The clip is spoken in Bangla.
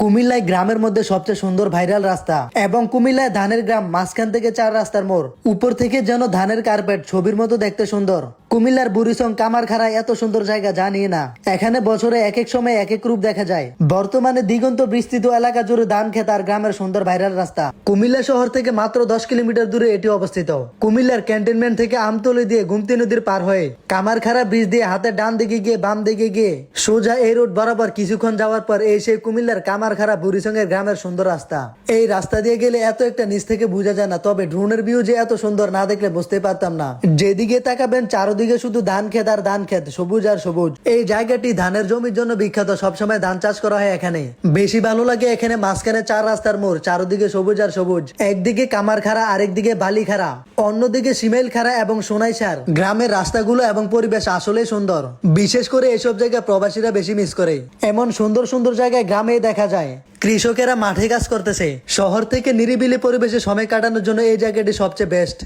কুমিল্লায় গ্রামের মধ্যে সবচেয়ে সুন্দর ভাইরাল রাস্তা এবং কুমিল্লায় ধানের গ্রাম, মাঝখান থেকে চার রাস্তার মোড়। উপর থেকে যেন ধানের কার্পেট, ছবির মতো দেখতে সুন্দর। কুমিল্লার বুড়িসং কামারখাড়া এত সুন্দর জায়গা জানি না। এখানে বছরে এক এক সময় এক এক রূপ দেখা যায়। বর্তমানে দিগন্ত বিস্তৃত এলাকা জুড়ে ধান খেত আর গ্রামের সুন্দর ভাইরাল রাস্তা। কুমিল্লা শহর থেকে মাত্র দশ কিলোমিটার দূরে এটি অবস্থিত। কুমিল্লার ক্যান্টনমেন্ট থেকে আমতলি দিয়ে গুমতি নদীর পার হয়ে কামারখাড়া ব্রিজ দিয়ে হাতে ডান দিকে গিয়ে বাম দিকে গিয়ে সোজা এই রোড বরাবর কিছুক্ষণ যাওয়ার পর এই সেই কুমিল্লার কামারখাড়া এর গ্রামের সুন্দর রাস্তা। এই রাস্তা দিয়ে গেলে এত একটা নিচ থেকে বোঝা যায় না, তবে ড্রোনের ভিউ যে এত সুন্দর না দেখলে বুঝতে পারতাম না। যেদিকে তাকাবেন চারদিকে শুধু ধান ক্ষেত আর ধান ক্ষেত, সবুজ আর সবুজ। এই জায়গাটি ধানের জমির জন্য বিখ্যাত, সবসময় ধান চাষ করা হয় এখানে। বেশি ভালো লাগে এখানে মাঝখানে চার রাস্তার মোড়, চারদিকে সবুজ আর সবুজ। একদিকে কামারখাড়া, আরেকদিকে বালিখাড়া। অন্যদিকে সিমেল খাড়া এবং সোনাই সার গ্রামের রাস্তাগুলো এবং পরিবেশ আসলেই সুন্দর। বিশেষ করে এসব জায়গায় প্রবাসীরা বেশি মিস করে। এমন সুন্দর সুন্দর জায়গায় গ্রামে দেখা যায়। কৃষকেরা মাঠে কাজ করতেছে। শহর থেকে নিরিবিলি পরিবেশে সময় কাটানোর জন্য এই জায়গাটি সবচেয়ে বেস্ট